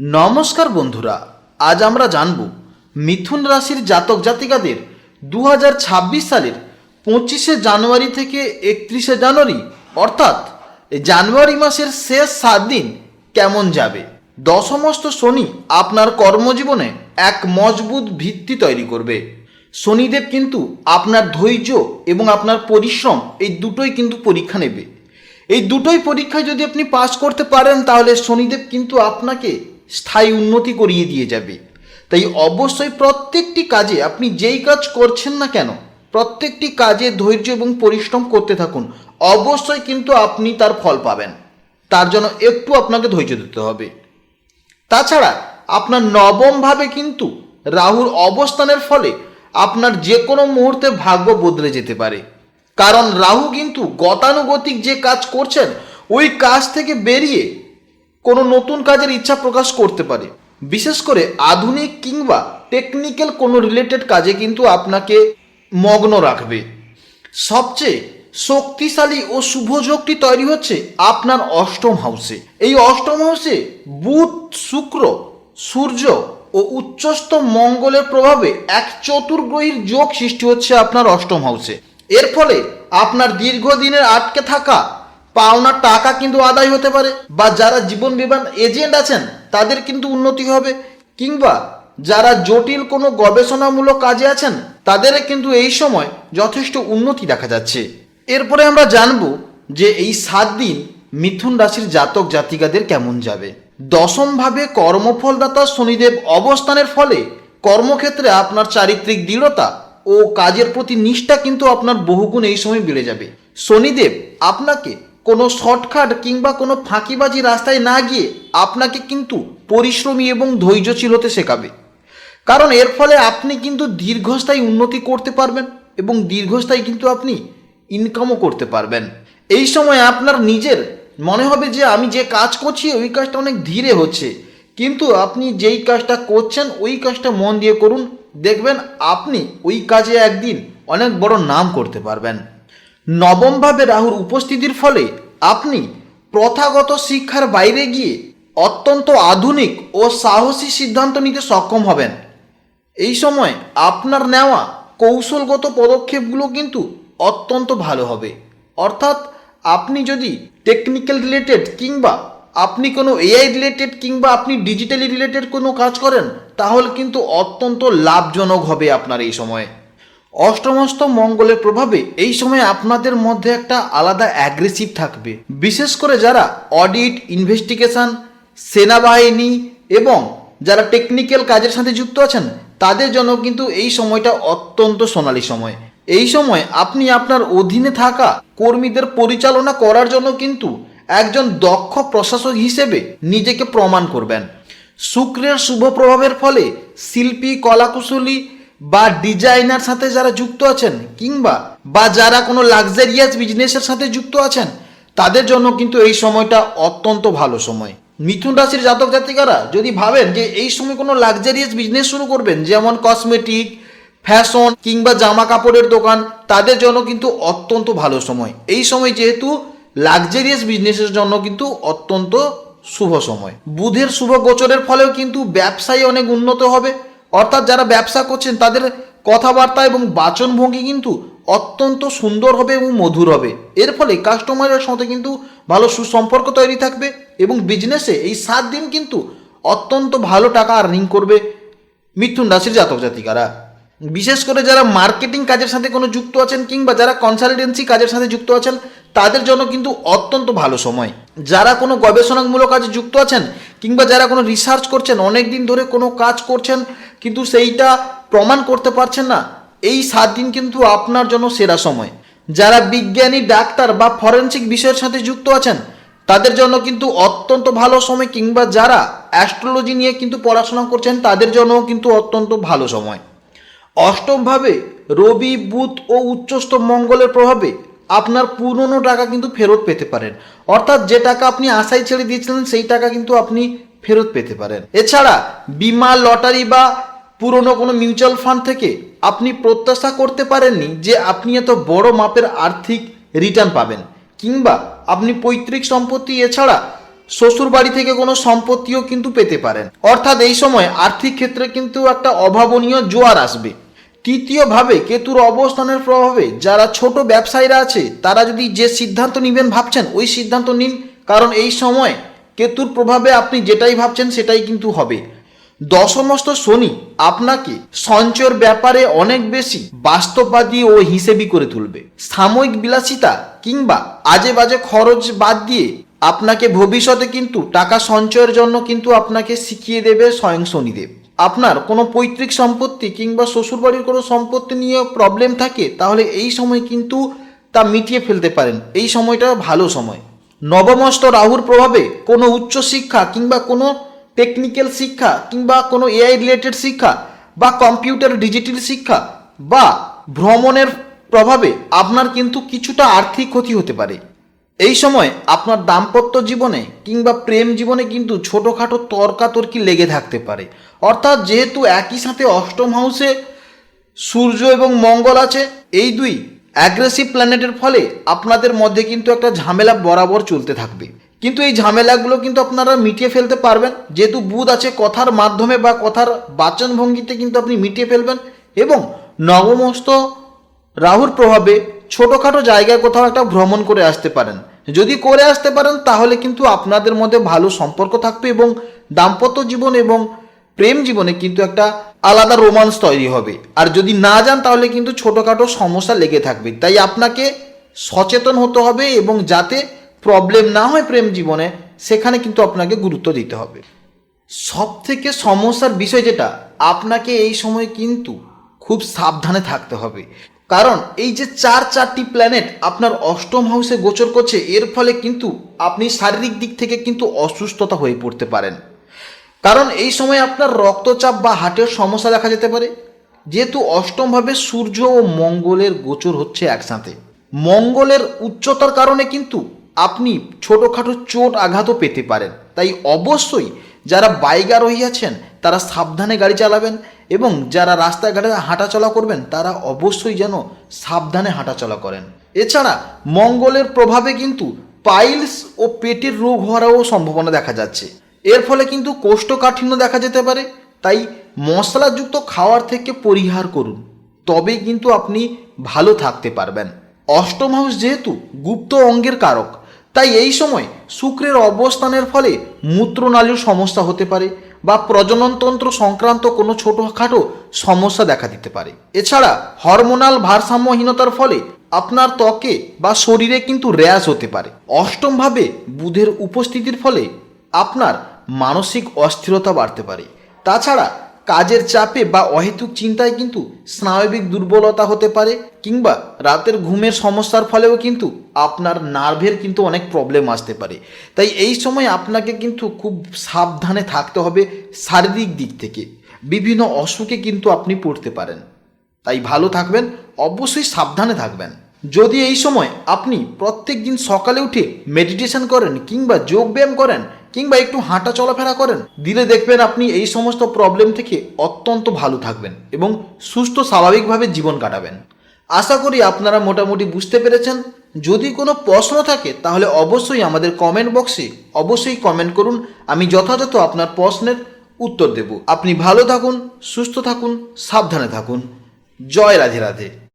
নমস্কার বন্ধুরা, আজ আমরা জানব মিথুন রাশির জাতক জাতিকাদের দু হাজার ছাব্বিশ সালের পঁচিশে জানুয়ারি থেকে একত্রিশে জানুয়ারি, অর্থাৎ জানুয়ারি মাসের শেষ সাত দিন কেমন যাবে? দশমস্ত শনি আপনার কর্মজীবনে এক মজবুত ভিত্তি তৈরি করবে। শনিদেব কিন্তু আপনার ধৈর্য এবং আপনার পরিশ্রম এই দুটোই কিন্তু পরীক্ষা নেবে। এই দুটোই পরীক্ষায় যদি আপনি পাস করতে পারেন, তাহলে শনিদেব কিন্তু আপনাকে স্থায়ী উন্নতি করিয়ে দিয়ে যাবে। তাই অবশ্যই প্রত্যেকটি কাজে আপনি যেই কাজ করছেন না কেন, প্রত্যেকটি কাজে ধৈর্য এবং পরিশ্রম করতে থাকুন। অবশ্যই কিন্তু আপনি তার ফল পাবেন। তার জন্য একটু আপনাকে ধৈর্য দিতে হবে। তাছাড়া আপনার নবমভাবে কিন্তু রাহুর অবস্থানের ফলে আপনার যে কোনো মুহূর্তে ভাগ্য বদলে যেতে পারে। কারণ রাহু কিন্তু গতানুগতিক যে কাজ করছেন, ওই কাজ থেকে বেরিয়ে কোনো নতুন কাজের ইচ্ছা প্রকাশ করতে পারে। বিশেষ করে আধুনিক কিংবা টেকনিক্যাল কোনো রিলেটেড কাজে কিন্তু আপনাকে মগ্ন রাখবে। সবচেয়ে শক্তিশালী ও শুভ যোগটি তৈরি হচ্ছে আপনার অষ্টম হাউসে এই অষ্টম হাউসে বুধ, শুক্র, সূর্য ও উচ্চস্থ মঙ্গলের প্রভাবে এক চতুর্গ্রহীর যোগ সৃষ্টি হচ্ছে আপনার অষ্টম হাউসে এর ফলে আপনার দীর্ঘদিনের আটকে থাকা পাওনার টাকা কিন্তু আদায় হতে পারে বা যারা জীবন বিমান এজেন্ট আছেন, তাদের কিন্তু উন্নতি হবে। কিংবা যারা জটিল কোনো গবেষণামূলক কাজে আছেন, তাদের কিন্তু এই সময় যথেষ্ট উন্নতি দেখা যাচ্ছে। এরপরে আমরা জানব যে এই সাত দিন মিথুন রাশির জাতক জাতিকাদের কেমন যাবে। দশমভাবে কর্মফলদাতা শনিদেব অবস্থানের ফলে কর্মক্ষেত্রে আপনার চারিত্রিক দৃঢ়তা ও কাজের প্রতি নিষ্ঠা কিন্তু আপনার বহুগুণ এই সময় বেড়ে যাবে। শনিদেব আপনাকে কোনো শর্টকাট কিংবা কোনো ফাঁকিবাজি রাস্তায় না গিয়ে আপনাকে কিন্তু পরিশ্রমী এবং ধৈর্যশীল হতে শেখাবে। কারণ এর ফলে আপনি কিন্তু দীর্ঘস্থায়ী উন্নতি করতে পারবেন এবং দীর্ঘস্থায়ী কিন্তু আপনি ইনকামও করতে পারবেন। এই সময় আপনার নিজের মনে হবে যে আমি যে কাজ করছি, ওই কাজটা অনেক ধীরে হচ্ছে। কিন্তু আপনি যেই কাজটা করছেন, ওই কাজটা মন দিয়ে করুন। দেখবেন আপনি ওই কাজে একদিন অনেক বড় নাম করতে পারবেন। নবমভাবে রাহুর উপস্থিতির ফলে আপনি প্রথাগত শিক্ষার বাইরে গিয়ে অত্যন্ত আধুনিক ও সাহসী সিদ্ধান্ত নিতে সক্ষম হবেন। এই সময় আপনার নেওয়া কৌশলগত পদক্ষেপগুলো কিন্তু অত্যন্ত ভালো হবে। অর্থাৎ আপনি যদি টেকনিক্যাল রিলেটেড কিংবা আপনি কোনো এআই রিলেটেড কিংবা আপনি ডিজিটালি রিলেটেড কোনো কাজ করেন, তাহলে কিন্তু অত্যন্ত লাভজনক হবে আপনার এই সময়ে। অষ্টমস্ত মঙ্গলের প্রভাবে এই সময় আপনাদের মধ্যে একটা আলাদা অ্যাগ্রেসিভ থাকবে। বিশেষ করে যারা অডিট ইনভেস্টিগেশন সেনাবাহিনী এবং যারা টেকনিক্যাল কাজের সাথে যুক্ত আছেন, তাদের জন্য কিন্তু এই সময়টা অত্যন্ত সোনালী সময়। এই সময় আপনি আপনার অধীনে থাকা কর্মীদের পরিচালনা করার জন্য কিন্তু একজন দক্ষ প্রশাসক হিসেবে নিজেকে প্রমাণ করবেন। শুক্রের শুভ প্রভাবের ফলে শিল্পী, কলাকুশলী বা ডিজাইনার সাথে যারা যুক্ত আছেন কিংবা বা যারা কোনো লাক্সারিয়াস বিজনেসের সাথে যুক্ত আছেন, তাদের জন্য কিন্তু এই সময়টা অত্যন্ত ভালো সময়। মিথুন রাশির জাতক জাতিকারা যদি ভাবেন যে এই সময় কোনো লাক্সারিয়াস বিজনেস শুরু করবেন, যেমন কসমেটিক ফ্যাশন কিংবা জামা কাপড়ের দোকান, তাদের জন্য কিন্তু অত্যন্ত ভালো সময়। এই সময় যেহেতু লাক্সারিয়াস বিজনেসের জন্য কিন্তু অত্যন্ত শুভ সময়। বুধের শুভ গোচরের ফলেও কিন্তু ব্যবসায় অনেক উন্নত হবে। অর্থাৎ যারা ব্যবসা করছেন, তাদের কথাবার্তা এবং বাচনভঙ্গি কিন্তু অত্যন্ত সুন্দর হবে এবং মধুর হবে। এর ফলে কাস্টমারের সাথে কিন্তু ভালো সুসম্পর্ক তৈরি থাকবে এবং বিজনেসে এই সাত দিন কিন্তু অত্যন্ত ভালো টাকা আর্নিং করবে মিথুন রাশির জাতক জাতিকারা। বিশেষ করে যারা মার্কেটিং কাজের সাথে কোনো যুক্ত আছেন কিংবা যারা কনসালটেন্সি কাজের সাথে যুক্ত আছেন তাদের জন্য কিন্তু অত্যন্ত ভালো সময়। যারা কোনো গবেষণামূলক কাজে যুক্ত আছেন কিংবা যারা কোনো রিসার্চ করছেন অনেক দিন ধরে কোনো কাজ করছেন, কিন্তু সেইটা প্রমাণ করতে পারছেন না, এই সাত দিন কিন্তু আপনার জন্য সেরা সময়। যারা বিজ্ঞানী, ডাক্তার বা ফরেন্সিক বিষয়ের সাথে যুক্ত আছেন, তাদের জন্য কিন্তু অত্যন্ত ভালো সময়, কিংবা যারা অ্যাস্ট্রোলজি নিয়ে কিন্তু পড়াশোনা করছেন, তাদের জন্যও কিন্তু অত্যন্ত ভালো সময়। অষ্টমভাবে রবি, বুধ ও উচ্চস্থ মঙ্গলের প্রভাবে আপনার পুরনো টাকা কিন্তু ফেরত পেতে পারেন। অর্থাৎ যে টাকা আপনি আশায় ছেড়ে দিয়েছিলেন, সেই টাকা কিন্তু আপনি ফেরত পেতে পারেন। এছাড়া বিমা, লটারি বা পুরনো কোনো মিউচুয়াল ফান্ড থেকে আপনি প্রত্যাশা করতে পারেননি যে আপনি এত বড় মাপের আর্থিক রিটার্ন পাবেন। কিংবা আপনি পৈতৃক সম্পত্তি এছাড়া শ্বশুর বাড়ি থেকে কোনো সম্পত্তিও কিন্তু পেতে পারেন। অর্থাৎ এই সময় আর্থিক ক্ষেত্রে কিন্তু একটা অভাবনীয় জোয়ার আসবে। তৃতীয়ভাবে কেতুর অবস্থানের প্রভাবে যারা ছোট ব্যবসায়ীরা আছে, তারা যদি যে সিদ্ধান্ত নেবেন ভাবছেন, ওই সিদ্ধান্ত নিন। কারণ এই সময় কেতুর প্রভাবে আপনি যেটাই ভাবছেন, সেটাই কিন্তু হবে। দশমস্ত শনি আপনাকে সঞ্চয়ের ব্যাপারে অনেক বেশি বাস্তববাদী ও হিসেবি করে তুলবে। সাময়িক বিলাসিতা কিংবা আজে বাজে খরচ বাদ দিয়ে আপনাকে ভবিষ্যতে কিন্তু টাকা সঞ্চয়ের জন্য কিন্তু আপনাকে শিখিয়ে দেবে স্বয়ং শনিদেব। আপনার কোনো পৈতৃক সম্পত্তি কিংবা শ্বশুরবাড়ির কোনো সম্পত্তি নিয়ে প্রবলেম থাকে, তাহলে এই সময় কিন্তু তা মিটিয়ে ফেলতে পারেন। এই সময়টা ভালো সময়। নবমস্ত রাহুর প্রভাবে কোনো উচ্চশিক্ষা কিংবা কোনো টেকনিক্যাল শিক্ষা কিংবা কোনো এআই রিলেটেড শিক্ষা বা কম্পিউটার ডিজিটাল শিক্ষা বা ভ্রমণের প্রভাবে আপনার কিন্তু কিছুটা আর্থিক ক্ষতি হতে পারে। এই সময় আপনার দাম্পত্য জীবনে কিংবা প্রেম জীবনে কিন্তু ছোটোখাটো তর্কাতর্কি লেগে থাকতে পারে। অর্থাৎ যেহেতু একই সাথে অষ্টম হাউসে সূর্য এবং মঙ্গল আছে, এই দুই অ্যাগ্রেসিভ প্ল্যানেটের ফলে আপনাদের মধ্যে কিন্তু একটা ঝামেলা বরাবর চলতে থাকবে। কিন্তু এই ঝামেলাগুলো কিন্তু আপনারা মিটিয়ে ফেলতে পারবেন। যেহেতু বুধ আছে কথার মাধ্যমে বা কথার বাচনভঙ্গিতে কিন্তু আপনি মিটিয়ে ফেলবেন এবং নবমস্ত রাহুর প্রভাবে ছোটোখাটো জায়গায় কোথাও একটা ভ্রমণ করে আসতে পারেন। যদি করে আসতে পারেন, তাহলে কিন্তু আপনাদের মধ্যে ভালো সম্পর্ক থাকবে এবং দাম্পত্য জীবন এবং প্রেম জীবনে কিন্তু একটা আলাদা রোমান্স তৈরি হবে। আর যদি না যান, তাহলে কিন্তু ছোটোখাটো সমস্যা লেগে থাকবে। তাই আপনাকে সচেতন হতে হবে এবং যাতে প্রবলেম না হয় প্রেম জীবনে, সেখানে কিন্তু আপনাকে গুরুত্ব দিতে হবে। সব থেকে সমস্যার বিষয় যেটা, আপনাকে এই সময় কিন্তু খুব সাবধানে থাকতে হবে। কারণ এই যে চার চারটি প্ল্যানেট আপনার অষ্টম হাউসে গোচর করছে, এর ফলে কিন্তু আপনি শারীরিক দিক থেকে কিন্তু অসুস্থতা হয়ে পড়তে পারেন। কারণ এই সময় আপনার রক্তচাপ বা হার্টের সমস্যা দেখা যেতে পারে। যেহেতু অষ্টমভাবে সূর্য ও মঙ্গলের গোচর হচ্ছে একসাথে। মঙ্গলের উচ্চতার কারণে কিন্তু আপনি ছোটোখাটো চোট আঘাতও পেতে পারেন। তাই অবশ্যই যারা বাইক আরোহী আছেন, তারা সাবধানে গাড়ি চালাবেন। এবং যারা রাস্তাঘাটে হাঁটাচলা করবেন, তারা অবশ্যই যেন সাবধানে হাঁটাচলা করেন। এছাড়া মঙ্গলের প্রভাবে কিন্তু পাইলস ও পেটের রোগ হওয়ারও সম্ভাবনা দেখা যাচ্ছে। এর ফলে কিন্তু কোষ্ঠকাঠিন্য দেখা যেতে পারে। তাই মশলাযুক্ত খাওয়ার থেকে পরিহার করুন। তবেই কিন্তু আপনি ভালো থাকতে পারবেন। অষ্টম হাউস যেহেতু গুপ্ত অঙ্গের কারক তাই এই সময় শুক্রের অবস্থানের ফলে মূত্রনালীর সমস্যা হতে পারে বা প্রজননতন্ত্র সংক্রান্ত কোনো ছোটোখাটো সমস্যা দেখা দিতে পারে। এছাড়া হরমোনাল ভারসাম্যহীনতার ফলে আপনার ত্বকে বা শরীরে কিন্তু র্যাশ হতে পারে। অষ্টমভাবে বুধের উপস্থিতির ফলে আপনার মানসিক অস্থিরতা বাড়তে পারে। তাছাড়া কাজের চাপে বা অহেতুক চিন্তায় কিন্তু স্নায়বিক দুর্বলতা হতে পারে, কিংবা রাতের ঘুমের সমস্যার ফলেও কিন্তু আপনার নার্ভের কিন্তু অনেক প্রবলেম আসতে পারে। তাই এই সময় আপনাকে কিন্তু খুব সাবধানে থাকতে হবে শারীরিক দিক থেকে। বিভিন্ন অসুখে কিন্তু আপনি পড়তে পারেন। তাই ভালো থাকবেন, অবশ্যই সাবধানে থাকবেন। যদি এই সময় আপনি প্রত্যেক দিন সকালে উঠে মেডিটেশন করেন, কিংবা যোগ ব্যায়াম করেন কিংবা একটু হাঁটা চলাফেরা করেন, দিলে দেখবেন আপনি এই সমস্ত প্রবলেম থেকে অত্যন্ত ভালো থাকবেন এবং সুস্থ স্বাভাবিকভাবে জীবন কাটাবেন। আশা করি আপনারা মোটামুটি বুঝতে পেরেছেন। যদি কোনো প্রশ্ন থাকে, তাহলে অবশ্যই আমাদের কমেন্ট বক্সে অবশ্যই কমেন্ট করুন। আমি যথাযথ আপনার প্রশ্নের উত্তর দেব। আপনি ভালো থাকুন, সুস্থ থাকুন, সাবধানে থাকুন। জয় রাধে রাধে।